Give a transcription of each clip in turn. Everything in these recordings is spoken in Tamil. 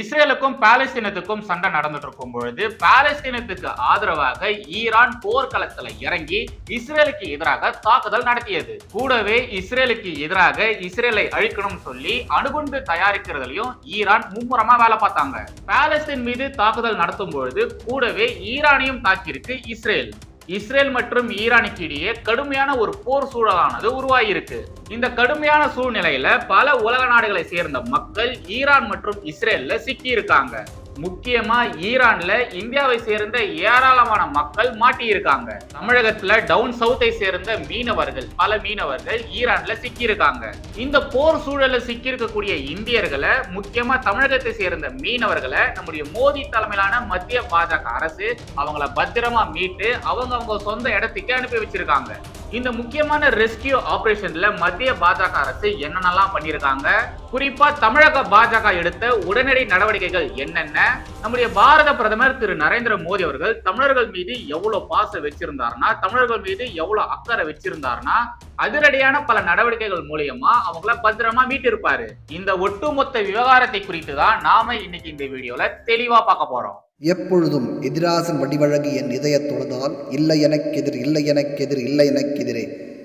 இஸ்ரேலுக்கும் பாலஸ்தீனத்துக்கும் சண்டை நடந்துட்டு இருக்கும் பொழுது பாலஸ்தீனத்துக்கு ஆதரவாக ஈரான் போர்க்களத்துல இறங்கி இஸ்ரேலுக்கு எதிராக தாக்குதல் நடத்தியது. கூடவே இஸ்ரேலுக்கு எதிராக இஸ்ரேலை அழிக்கணும்னு சொல்லி அணுகுண்டு தயாரிக்கிறதுலயும் ஈரான் மும்முரமா வேலை பார்த்தாங்க. பாலஸ்தீன் மீது தாக்குதல் நடத்தும் பொழுது கூடவே ஈரானையும் தாக்கியிருக்கு இஸ்ரேல். இஸ்ரேல் மற்றும் ஈரானுக்கு இடையே கடுமையான ஒரு போர் சூழலானது உருவாகியிருக்கு. இந்த கடுமையான சூழ்நிலையில பல உலக நாடுகளை சேர்ந்த மக்கள் ஈரான் மற்றும் இஸ்ரேல்ல சிக்கி இருக்காங்க முக்கியமா ஈரான்ல இந்தியாவை சேர்ந்த ஏராளமான மக்கள் மாட்டியிருக்காங்க. தமிழகத்துல டவுன் சவுத்தை சேர்ந்த மீனவர்கள் பல மீனவர்கள் ஈரான்ல சிக்கியிருக்காங்க. இந்த போர் சூழல்ல சிக்கியிருக்கக்கூடிய இந்தியர்களை முக்கியமா தமிழகத்தை சேர்ந்த மீனவர்களை நம்முடைய மோடி தலைமையிலான மத்திய பாஜக அரசு அவங்கள பத்திரமா மீட்டு அவங்க அவங்க சொந்த இடத்துக்கு அனுப்பி வச்சிருக்காங்க. இந்த முக்கியமான ரெஸ்கியூ ஆபரேஷன்ல மத்திய பாஜக அரசு என்னென்னலாம் பண்ணியிருக்காங்க? குறிப்பா தமிழக பாஜக எடுத்த உடனடி நடவடிக்கைகள் என்னென்ன? நம்முடைய பாரத பிரதமர் திரு நரேந்திர மோடி அவர்கள் தமிழர்கள் மீது எவ்வளவு பாச வச்சிருந்தாருன்னா தமிழர்கள் மீது எவ்வளவு அக்கறை வச்சிருந்தாருன்னா அதிரடியான பல நடவடிக்கைகள் மூலியமா அவங்கள பத்திரமா மீட்டிருப்பாரு. இந்த ஒட்டுமொத்த விவகாரத்தை குறித்து தான் நாம இன்னைக்கு இந்த வீடியோல தெளிவா பார்க்க போறோம். எப்பொழுதும் எதிராசன் வடிவழகு என் இதய தொழுதால் இல்லை எனக்கெதிர் இல்லை எனக்கெதிர் இல்லை எனக்கெதிரே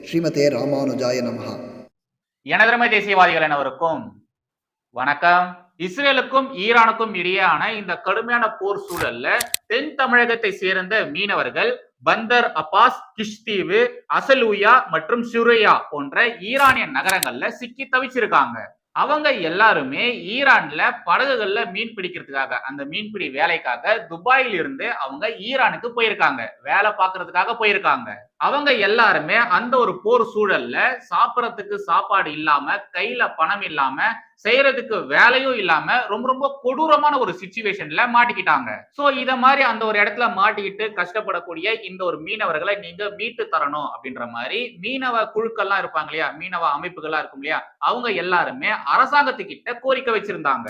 ஸ்ரீமதே ராமானுஜாய நமகா எனதருமை தேசியவாதிகள் அனைவருக்கும் வணக்கம். இஸ்ரேலுக்கும் ஈரானுக்கும் இடையேயான இந்த கடுமையான போர் சூழல்ல தென் தமிழகத்தை சேர்ந்த மீனவர்கள் பந்தர் அப்பாஸ் கிஷ்தீவு அசலூயா மற்றும் சுரையா போன்ற ஈரானிய நகரங்கள்ல சிக்கி தவிச்சிருக்காங்க. அவங்க எல்லாருமே ஈரான்ல படகுகள்ல மீன் பிடிக்கிறதுக்காக அந்த மீன்பிடி வேலைக்காக துபாயில் இருந்து அவங்க ஈரானுக்கு போயிருக்காங்க. வேலை பார்க்கறதுக்காக போயிருக்காங்க. அவங்க எல்லாருமே அந்த ஒரு போர் சூழல்ல சாப்பிட்றதுக்கு சாப்பாடு இல்லாம கையில பணம் இல்லாம செய்யறதுக்கு வேலையும் இல்லாம ரொம்ப ரொம்ப கொடூரமான ஒரு சுச்சுவேஷன்ல மாட்டிக்கிட்டாங்க. சோ இத மாதிரி அந்த ஒரு இடத்துல மாட்டிக்கிட்டு கஷ்டப்படக்கூடிய இந்த ஒரு மீனவர்களை நீங்க மீட்டு தரணும் அப்படின்ற மாதிரி மீனவ குழுக்கள்லாம் இருப்பாங்க இல்லையா? மீனவ அமைப்புகள்லாம் இருக்கும் இல்லையா? அவங்க எல்லாருமே அரசாங்கத்துக்கிட்ட கோரிக்கை வச்சிருந்தாங்க.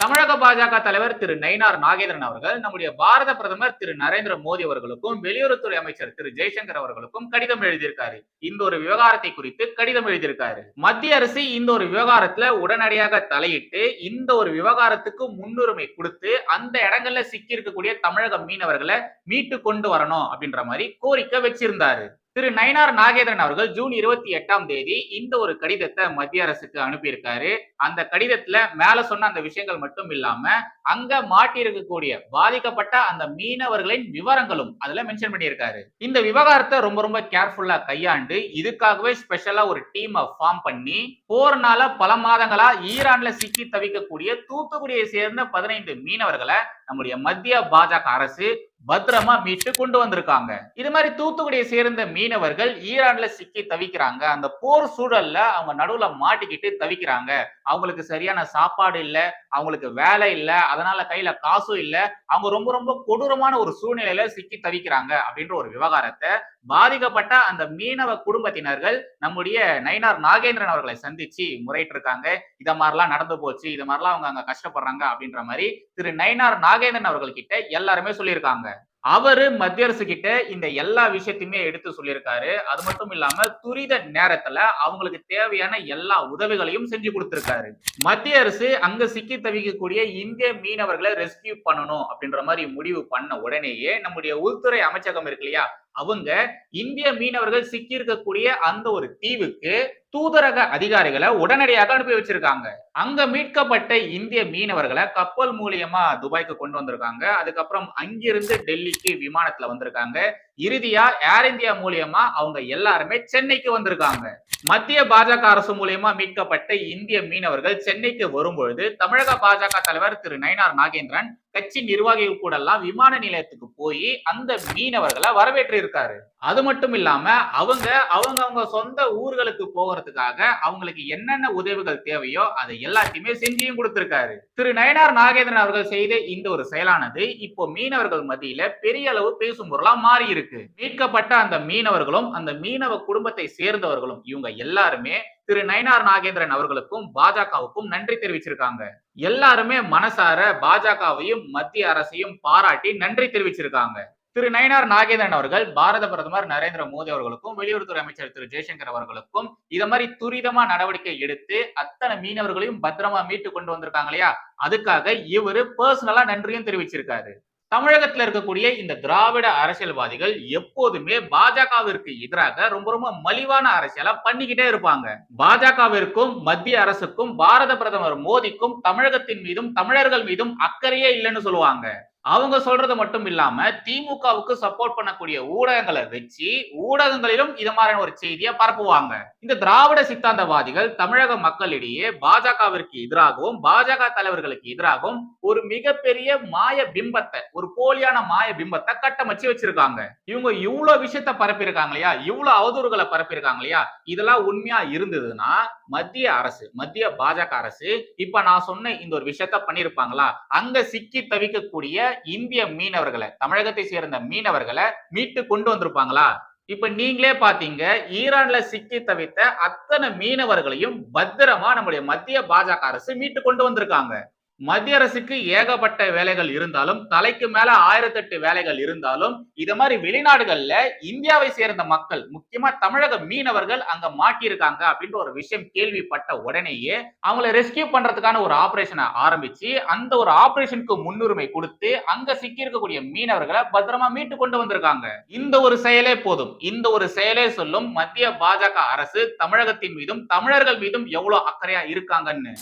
தமிழக பாஜக தலைவர் திரு நயினார் நாகேந்திரன் அவர்கள் நம்முடைய பாரத பிரதமர் திரு நரேந்திர மோடி அவர்களுக்கும் வெளியுறவுத்துறை அமைச்சர் திரு ஜெய்சங்கர் அவர்களுக்கும் கடிதம் எழுதியிருக்காரு. இந்த ஒரு விவகாரத்தை குறித்து கடிதம் எழுதியிருக்காரு. மத்திய அரசு இந்த ஒரு விவகாரத்துல உடனடியாக தலையிட்டு இந்த ஒரு விவகாரத்துக்கு முன்னுரிமை கொடுத்து அந்த இடங்கள்ல சிக்கி இருக்கக்கூடிய தமிழக மீனவர்களை மீட்டு கொண்டு வரணும் அப்படின்ற மாதிரி கோரிக்கை வச்சிருந்தாரு. திரு நயனார் நாகேந்திரன் அவர்கள் ஜூன் இருபத்தி எட்டாம் தேதி இந்த ஒரு கடிதத்தை மத்திய அரசுக்கு அனுப்பியிருக்காரு. அந்த கடிதத்துல மேல சொன்ன அந்த விஷயங்கள் மட்டும் இல்லாம அங்க மாட்டியிருக்கக்கூடிய பாதிக்கப்பட்ட அந்த மீனவர்களின் விவரங்களும் அதுல மென்ஷன் பண்ணியிருக்காரு. இந்த விவகாரத்தை ரொம்ப ரொம்ப கேர்ஃபுல்லா கையாண்டு இதுக்காகவே ஸ்பெஷலா ஒரு டீமை ஃபார்ம் பண்ணி போர்னால பல மாதங்களா ஈரான்ல சிக்கி தவிக்கக்கூடிய தூத்துக்குடியை சேர்ந்த பதினைந்து மீனவர்களை நம்முடைய மத்திய பாஜக அரசு பத்திரமா மீட்டு கொண்டு வந்திருக்காங்க. இது மாதிரி தூத்துக்குடியை சேர்ந்த மீனவர்கள் ஈரான்ல சிக்கி தவிக்கிறாங்க. அந்த போர் சூழல்ல அவங்க நடுவுல மாட்டிக்கிட்டு தவிக்கிறாங்க. அவங்களுக்கு சரியான சாப்பாடு இல்ல அவங்களுக்கு வேலை இல்ல அதனால கையில காசும் இல்ல. அவங்க ரொம்ப ரொம்ப கொடூரமான ஒரு சூழ்நிலையில சிக்கி தவிக்கிறாங்க அப்படின்ற ஒரு விவகாரத்தை பாதிக்கப்பட்ட அந்த மீனவ குடும்பத்தினர்கள் நம்முடைய நயினார் நாகேந்திரன் அவர்களை சந்திச்சு முறையிட்டு இருக்காங்க இத மாதிரிலாம் நடந்து போச்சு. இது மாதிரிலாம் அவங்க அங்க கஷ்டப்படுறாங்க அப்படின்ற மாதிரி திரு நயினார் நாகேந்திரன் அவர்கள் கிட்ட எல்லாருமே சொல்லியிருக்காங்க. அவரு மத்திய அரசு கிட்ட இந்த எல்லா விஷயத்தையுமே எடுத்து சொல்லியிருக்காரு. அது மட்டும் இல்லாம துரித நேரத்துல அவங்களுக்கு தேவையான எல்லா உதவிகளையும் செஞ்சு கொடுத்திருக்காரு. மத்திய அரசு அங்க சிக்கி தவிக்கக்கூடிய இந்திய மீனவர்களை ரெஸ்கியூ பண்ணணும் அப்படின்ற மாதிரி முடிவு பண்ண உடனேயே நம்முடைய உள்துறை அமைச்சகம் இருக்கு இல்லையா? அவங்க இந்திய மீனவர்கள் சிக்கி இருக்கக்கூடிய அந்த ஒரு தீவுக்கு தூதரக அதிகாரிகளை உடனடியாக அனுப்பி வச்சிருக்காங்க. அங்க மீட்கப்பட்ட இந்திய மீனவர்களை கப்பல் மூலியமா துபாய்க்கு கொண்டு வந்திருக்காங்க. அதுக்கப்புறம் அங்கிருந்து டெல்லிக்கு விமானத்துல வந்திருக்காங்க. இறுதியா ஏர் இந்தியா மூலியமா அவங்க எல்லாருமே சென்னைக்கு வந்திருக்காங்க. மத்திய பாஜக அரசு மூலியமா மீட்கப்பட்ட இந்திய மீனவர்கள் சென்னைக்கு வரும்பொழுது தமிழக பாஜக தலைவர் திரு நயினார் நாகேந்திரன் கட்சி நிர்வாகிகள் கூட எல்லாம் விமான நிலையத்துக்கு போய் அந்த மீனவர்களை வரவேற்று இருக்காரு அது மட்டும் இல்லாம அவங்க அவங்க அவங்க சொந்த ஊர்களுக்கு போகிறதுக்காக அவங்களுக்கு என்னென்ன உதவிகள் தேவையோ அதை எல்லாத்தையுமே செஞ்சியும் கொடுத்திருக்காரு. திரு நயனார் நாகேந்திரன் அவர்கள் செய்த இந்த ஒரு செயலானது இப்போ மீனவர்கள் மத்தியில பெரிய அளவு பேசும் பொருளா மாறி இருக்கு மீட்கப்பட்ட அந்த மீனவர்களும் அந்த மீனவ குடும்பத்தை சேர்ந்தவர்களும் இவங்க எல்லாருமே திரு நயனார் நாகேந்திரன் அவர்களுக்கும் பாஜகவுக்கும் நன்றி தெரிவிச்சிருக்காங்க. எல்லாருமே மனசார பாஜகவையும் மத்திய அரசையும் பாராட்டி நன்றி தெரிவிச்சிருக்காங்க. திரு நயனார் நாகேந்திரன் அவர்கள் பாரத பிரதமர் நரேந்திர மோடி அவர்களுக்கும் வெளியுறவுத்துறை அமைச்சர் திரு ஜெய்சங்கர் அவர்களுக்கும் இத மாதிரி துரிதமா நடவடிக்கை எடுத்து அத்தனை மீனவர்களையும் பத்திரமா மீட்டு கொண்டு வந்திருக்காங்க இல்லையா? அதுக்காக இவரு பர்சனலா நன்றியும் தெரிவிச்சிருக்காரு. தமிழகத்துல இருக்கக்கூடிய இந்த திராவிட அரசியல்வாதிகள் எப்போதுமே பாஜகவிற்கு எதிராக ரொம்ப ரொம்ப மலிவான அரசியலா பண்ணிக்கிட்டே இருப்பாங்க. பாஜகவிற்கும் மத்திய அரசுக்கும் பாரத பிரதமர் மோடிக்கும் தமிழகத்தின் மீதும் தமிழர்கள் மீதும் அக்கறையே இல்லைன்னு சொல்லுவாங்க. அவங்க சொல்றது மட்டும் இல்லாம திமுகவுக்கு சப்போர்ட் பண்ணக்கூடிய ஊடகங்களை வச்சு ஊடகங்களிலும் இது மாதிரியான ஒரு செய்தியை பரப்புவாங்க. இந்த திராவிட சித்தாந்தவாதிகள் தமிழக மக்களிடையே பாஜகவிற்கு எதிராகவும் பாஜக தலைவர்களுக்கு எதிராகவும் ஒரு மிகப்பெரிய மாய பிம்பத்தை ஒரு போலியான மாய பிம்பத்தை கட்டமைச்சு வச்சிருக்காங்க. இவங்க இவ்வளவு விஷயத்த பரப்பியிருக்காங்க இல்லையா? இவ்வளவு அவதூறுகளை பரப்பியிருக்காங்க இல்லையா? இதெல்லாம் உண்மையா இருந்ததுன்னா மத்திய அரசு மத்திய பாஜக அரசு இப்ப நான் சொன்ன இந்த ஒரு விஷயத்த பண்ணிருப்பாங்களா அங்க சிக்கி தவிக்கக்கூடிய இந்திய மீனவர்களை தமிழகத்தை சேர்ந்த மீனவர்களை மீட்டு கொண்டு வந்திருப்பாங்களா? இப்ப நீங்களே பாத்தீங்க ஈரான்ல சிக்கி தவித்த அத்தனை மீனவர்களையும் பத்திரமா நம்முடைய மத்திய பாஜக அரசு மீட்டு கொண்டு வந்திருக்காங்க. மத்திய அரசுக்கு ஏகப்பட்ட வேலைகள் இருந்தாலும் தலைக்கு மேல ஆயிரத்தெட்டு வேலைகள் இருந்தாலும் இது மாதிரி வெளிநாடுகள்ல இந்தியாவை சேர்ந்த மக்கள் முக்கியமா தமிழக மீனவர்கள் அங்க மாட்டியிருக்காங்க அப்படின்ற ஒரு விஷயம் கேள்விப்பட்ட உடனேயே அவங்கள ரெஸ்கியூ பண்றதுக்கான ஒரு ஆபரேஷனை ஆரம்பிச்சு அந்த ஒரு ஆபரேஷனுக்கு முன்னுரிமை கொடுத்து அங்க சிக்கி இருக்கக்கூடிய மீனவர்களை பத்திரமா மீட்டு கொண்டு வந்திருக்காங்க. இந்த ஒரு செயலே போதும். இந்த ஒரு செயலே சொல்லும் மத்திய பாஜக அரசு தமிழகத்தின் மீதும் தமிழர்கள் மீதும் எவ்வளவு அக்கறையா இருக்காங்கன்னு.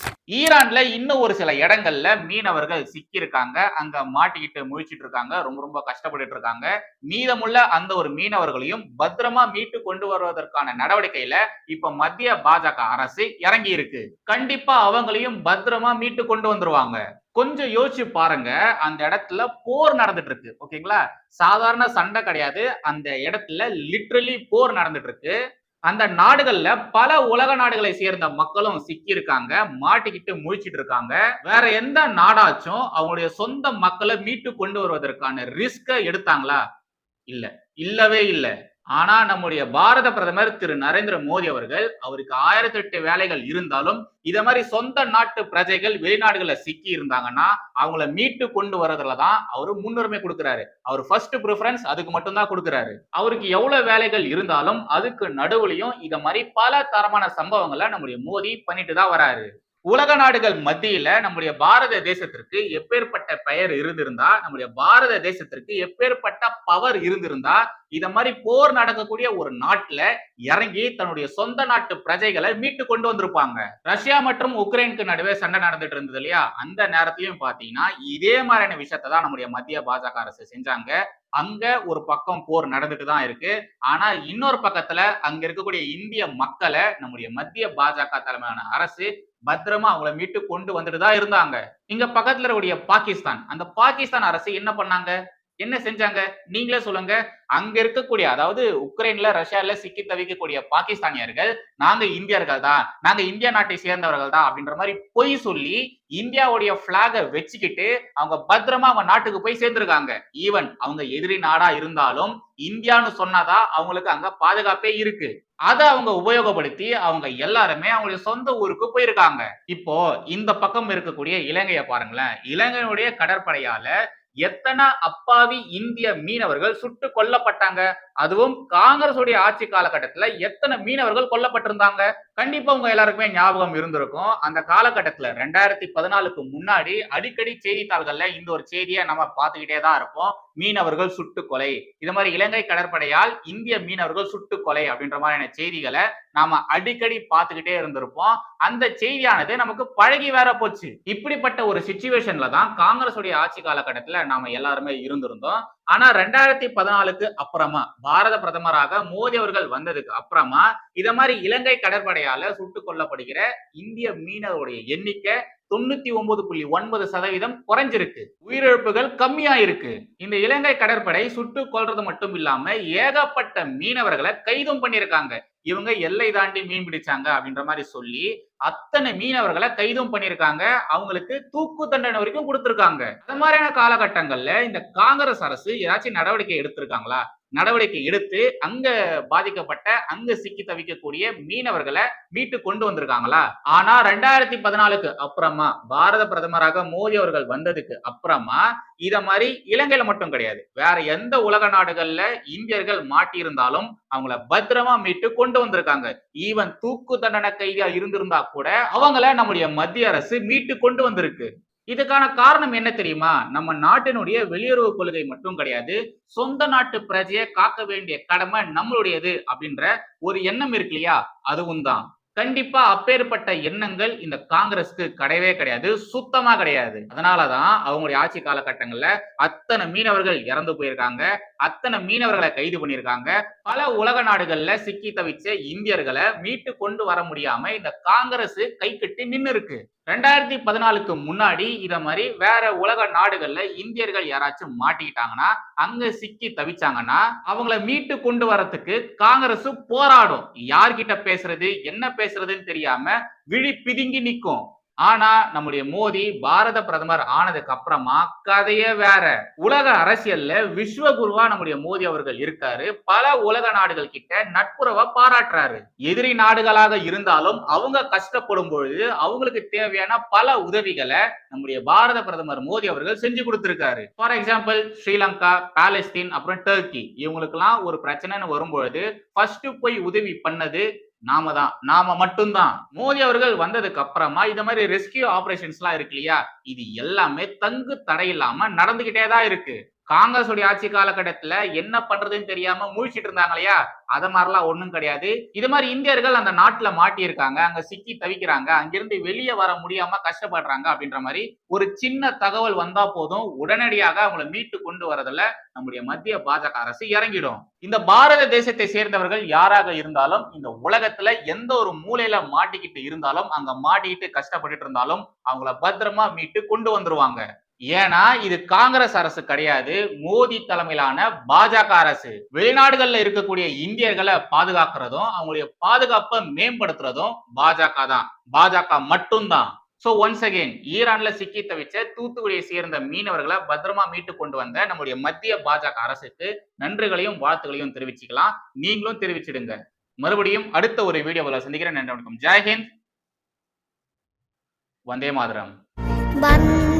ஈரான்ல இன்னும் ஒரு சில இடங்கள்ல மீனவர்கள் சிக்கியிருக்காங்க. அங்க மாட்டிக்கிட்டு முழிச்சிட்டு இருக்காங்க ரொம்ப ரொம்ப கஷ்டப்பட்டுட்டு இருக்காங்க மீதமுள்ள அந்த ஒரு மீனவர்களையும் பத்திரமா மீட்டு கொண்டு வருவதற்கான நடவடிக்கையில இப்ப மத்திய பாஜக அரசு இறங்கி இருக்கு கண்டிப்பா அவங்களையும் பத்திரமா மீட்டு கொண்டு வந்துருவாங்க. கொஞ்சம் யோசிச்சு பாருங்க. அந்த இடத்துல போர் நடந்துட்டு இருக்கு ஓகேங்களா? சாதாரண சண்டை கிடையாது. அந்த இடத்துல லிட்ரலி போர் நடந்துட்டு இருக்கு அந்த நாடுகள்ல பல உலக நாடுகளை சேர்ந்த மக்களும் சிக்கி இருக்காங்க மாட்டிக்கிட்டு முழிச்சிட்டு இருக்காங்க. வேற எந்த நாடாச்சும் அவங்களுடைய சொந்த மக்களை மீட்டு கொண்டு வருவதற்கான ரிஸ்க எடுத்தாங்களா? இல்ல. இல்லவே இல்லை. ஆனா நம்முடைய பாரத பிரதமர் திரு. நரேந்திர மோடி அவர்கள் அவருக்கு ஆயிரத்தி எட்டு வேலைகள் இருந்தாலும் இத மாதிரி சொந்த நாட்டு பிரஜைகள் வெளிநாடுகள்ல சிக்கி இருந்தாங்கன்னா அவங்கள மீட்டு கொண்டு வரதுல தான் அவரு முன்னுரிமை கொடுக்கிறாரு. அவர் ஃபர்ஸ்ட் ப்ரிஃபரன்ஸ் அதுக்கு மட்டும்தான் கொடுக்கிறாரு. அவருக்கு எவ்வளவு வேலைகள் இருந்தாலும் அதுக்கு நடுவுலையும் இத மாதிரி பல தரமான சம்பவங்களை நம்முடைய மோடி பண்ணிட்டு தான் வராரு. உலக நாடுகள் மத்தியில நம்முடைய பாரத தேசத்திற்கு எப்பேற்பட்ட பெயர் இருந்திருந்தா நம்முடைய பாரத தேசத்திற்கு எப்பேற்பட்ட பவர் இருந்திருந்தா இத மாதிரி போர் நடக்கக்கூடிய ஒரு நாட்டுல இறங்கி தன்னுடைய சொந்த நாட்டு பிரஜைகளை மீட்டு கொண்டு வந்திருப்பாங்க. ரஷ்யா மற்றும் உக்ரைனுக்கு நடுவே சண்டை நடந்துட்டு இருந்தது இல்லையா? அந்த நேரத்திலயும் பாத்தீங்கன்னா இதே மாதிரியான விஷயத்தை தான் நம்முடைய மத்திய பாஜக அரசு செஞ்சாங்க. அங்க ஒரு பக்கம் போர் நடந்துட்டு தான் இருக்கு. ஆனா இன்னொரு பக்கத்துல அங்க இருக்கக்கூடிய இந்திய மக்களை நம்முடைய மத்திய பாஜக தலைமையான அரசு பத்திரமா அவங்கள மீட்டு கொண்டு வந்துட்டு தான் இருந்தாங்க. இங்க பக்கத்துல இருக்கக்கூடிய பாகிஸ்தான். அந்த பாகிஸ்தான் அரசு என்ன பண்ணாங்க? என்ன செஞ்சாங்க? நீங்களே சொல்லுங்க. அங்க இருக்கக்கூடிய அதாவது உக்ரைன்ல ரஷ்யால சிக்கி தவிக்கக்கூடிய பாகிஸ்தானியர்கள் நாங்க இந்தியர்கள் தான். நாங்க இந்திய நாட்டை சேர்ந்தவர்கள் தான் அப்படின்ற மாதிரி பொய் சொல்லி இந்தியாவுடைய பிளாக வச்சுக்கிட்டு அவங்க பத்திரமா அவங்க நாட்டுக்கு போய் சேர்ந்திருக்காங்க. ஈவன் அவங்க எதிரி நாடா இருந்தாலும் இந்தியான்னு சொன்னாதான் அவங்களுக்கு அங்க பாதுகாப்பே இருக்கு. அதை அவங்க உபயோகப்படுத்தி அவங்க எல்லாருமே அவங்களுடைய சொந்த ஊருக்கு போயிருக்காங்க. இப்போ இந்த பக்கம் இருக்கக்கூடிய இலங்கையை பாருங்களேன். இலங்கையுடைய கடற்படையால எத்தனை அப்பாவி இந்திய மீனவர்கள் சுட்டு கொல்லப்பட்டாங்க? அதுவும் காங்கிரஸ் உடைய ஆட்சி காலகட்டத்துல எத்தனை மீனவர்கள் கொல்லப்பட்டிருந்தாங்க? கண்டிப்பா உங்க எல்லாருக்குமே ஞாபகம் இருந்திருக்கும். அந்த காலகட்டத்துல ரெண்டாயிரத்தி பதினாலுக்கு முன்னாடி அடிக்கடி செய்தித்தாள்கள்ல இந்த ஒரு செய்தியை நம்ம பார்த்துக்கிட்டே தான் இருப்போம். மீனவர்கள் சுட்டு கொலை. இது மாதிரி இலங்கை கடற்படையால் இந்திய மீனவர்கள் சுட்டு கொலை அப்படின்ற மாதிரியான செய்திகளை நாம அடிக்கடி பார்த்துக்கிட்டே இருந்திருப்போம். அந்த செய்தியானது நமக்கு பழகி வேற போச்சு. இப்படிப்பட்ட ஒரு சுச்சுவேஷன்ல தான் காங்கிரஸ் உடைய ஆட்சி காலகட்டத்துல நாம எல்லாருமே இருந்திருந்தோம். ஆனா ரெண்டாயிரத்தி பதினாலுக்கு அப்புறமா பாரத பிரதமராக மோடி அவர்கள் வந்ததுக்கு அப்புறமா இத மாதிரி இலங்கை கடற்படையால சுட்டுக் கொல்லப்படுகிற இந்திய மீனவருடைய எண்ணிக்கை தொண்ணூத்தி ஒன்பது புள்ளி ஒன்பது சதவீதம் குறைஞ்சிருக்கு. உயிரிழப்புகள் கம்மியா இருக்கு இந்த இலங்கை கடற்படை சுட்டு கொல்றது மட்டும் இல்லாம ஏகப்பட்ட மீனவர்களை கைதும் பண்ணியிருக்காங்க. இவங்க எல்லை தாண்டி மீன் பிடிச்சாங்க அப்படின்ற மாதிரி சொல்லி அத்தனை மீனவர்களை கைதும் பண்ணியிருக்காங்க. அவங்களுக்கு தூக்கு தண்டனை வரைக்கும் கொடுத்திருக்காங்க. அந்த மாதிரியான காலகட்டங்கள்ல இந்த காங்கிரஸ் அரசு ஏதாச்சும் நடவடிக்கை எடுத்திருக்காங்களா? நடவடிக்கை எடுத்து அங்க பாதிக்கப்பட்ட அங்க சிக்கி தவிக்கக்கூடிய மீனவர்களை மீட்டு கொண்டு வந்திருக்காங்களா? ஆனா ரெண்டாயிரத்தி பதினாலுக்கு அப்புறமா பாரத பிரதமராக மோடி அவர்கள் வந்ததுக்கு அப்புறமா இத மாதிரி இலங்கையில மட்டும் கிடையாது. வேற எந்த உலக நாடுகள்ல இந்தியர்கள் மாட்டியிருந்தாலும் அவங்கள பத்திரமா மீட்டு கொண்டு வந்திருக்காங்க. ஈவன் தூக்கு தண்டனை கைதியா இருந்திருந்தா கூட அவங்கள நம்முடைய மத்திய அரசு மீட்டு கொண்டு வந்திருக்கு. இதுக்கான காரணம் என்ன தெரியுமா? நம்ம நாட்டினுடைய வெளியுறவு கொள்கை மட்டும் கிடையாது சொந்த நாட்டு பிரஜையை காக்க வேண்டிய கடமை நம்மளுடையது அப்படின்ற ஒரு எண்ணம் இருக்கு இல்லையா? அதுவும் தான். கண்டிப்பா அப்பேற்பட்ட எண்ணங்கள் இந்த காங்கிரஸ்க்கு கிடையவே கிடையாது சுத்தமா கிடையாது. அதனாலதான் அவங்களுடைய ஆட்சி காலகட்டங்கள்ல அத்தனை மீனவர்கள் இறந்து போயிருக்காங்க அத்தனை மீனவர்களை கைது பண்ணியிருக்காங்க. பல உலக நாடுகள்ல சிக்கி தவிச்ச இந்தியர்களை மீட்டு கொண்டு வர முடியாம இந்த காங்கிரஸ் கை கட்டி நின்னு இருக்கு ரெண்டாயிரத்தி பதினாலுக்கு முன்னாடி இதை மாதிரி வேற உலக நாடுகள்ல இந்தியர்கள் யாராச்சும் மாட்டிக்கிட்டாங்கன்னா அங்க சிக்கி தவிச்சாங்கன்னா அவங்கள மீட்டு கொண்டு வரத்துக்கு காங்கிரஸ் போராடும். யார்கிட்ட பேசுறது என்ன பேசுறதுன்னு தெரியாம விழி பிதுங்கி நிற்கும் ஆனா நம்முடைய மோடி பாரத பிரதமர் ஆனதுக்கு அப்புறமா கதையே வேற. உலக அரசியல்ல விஸ்வகுருவா நம்முடைய மோடி அவர்கள் இருக்காரு. பல உலக நாடுகள் கிட்ட நட்புறவை பாராட்டுறாரு. எதிரி நாடுகளாக இருந்தாலும் அவங்க கஷ்டப்படும் பொழுது அவங்களுக்கு தேவையான பல உதவிகளை நம்முடைய பாரத பிரதமர் மோடி அவர்கள் செஞ்சு கொடுத்திருக்காரு. ஃபார் எக்ஸாம்பிள் ஸ்ரீலங்கா பாலஸ்தீன் அப்புறம் டர்க்கி. இவங்களுக்கெல்லாம் ஒரு பிரச்சனைன்னு வரும்பொழுது ஃபர்ஸ்ட் போய் உதவி பண்ணது நாம தான் நாம மட்டும்தான். மோடி அவர்கள் வந்ததுக்கு அப்புறமா இந்த மாதிரி ரெஸ்கியூ ஆபரேஷன்ஸ் எல்லாம் இருக்கு இல்லையா? இது எல்லாமே தங்கு தடையில்லாம நடந்துகிட்டே தான் இருக்கு. காங்கிரஸ் உடைய ஆட்சி காலகட்டத்துல என்ன பண்றதுன்னு தெரியாம முழிச்சிட்டு இருந்தாங்க இல்லையா அத மாதிரிலாம் ஒண்ணும் கிடையாது. இது மாதிரி இந்தியர்கள் அந்த நாட்டுல மாட்டியிருக்காங்க. அங்க சிக்கி தவிக்கிறாங்க. அங்கிருந்து வெளியே வர முடியாம கஷ்டப்படுறாங்க அப்படின்ற மாதிரி ஒரு சின்ன தகவல் வந்தா போதும். உடனடியாக அவங்கள மீட்டு கொண்டு வரதுல நம்முடைய மத்திய பாஜக அரசு இறங்கிடும். இந்த பாரத தேசத்தை சேர்ந்தவர்கள் யாராக இருந்தாலும் இந்த உலகத்துல எந்த ஒரு மூலையில மாட்டிக்கிட்டு இருந்தாலும் அங்க மாட்டிக்கிட்டு கஷ்டப்பட்டுட்டு இருந்தாலும் அவங்கள பத்திரமா மீட்டு கொண்டு வந்துருவாங்க. ஏன்னா இது காங்கிரஸ் அரசு கிடையாது. மோடி தலைமையிலான பாஜக அரசு. வெளிநாடுகள்ல இருக்கக்கூடிய இந்தியர்களை பாதுகாக்கிறதும் அவங்களுடைய பாதுகாப்பை மேம்படுத்துறதும் பாஜக தான். பாஜக மட்டும்தான். சோ ஒன்ஸ் அகெயின் ஈரான்ல சிக்கி தவிச்ச தூத்துக்குடியை சேர்ந்த மீனவர்களை பத்திரமா மீட்டு கொண்டு வந்த நம்முடைய மத்திய பாஜக அரசுக்கு நன்றிகளையும் வாழ்த்துகளையும் தெரிவிச்சுக்கலாம். நீங்களும் தெரிவிச்சிடுங்க. மறுபடியும் அடுத்த ஒரு வீடியோவில் சந்திக்கிறேன். நன்றி வணக்கம். ஜெய்ஹிந்த் வந்தே மாதரம். வந்தே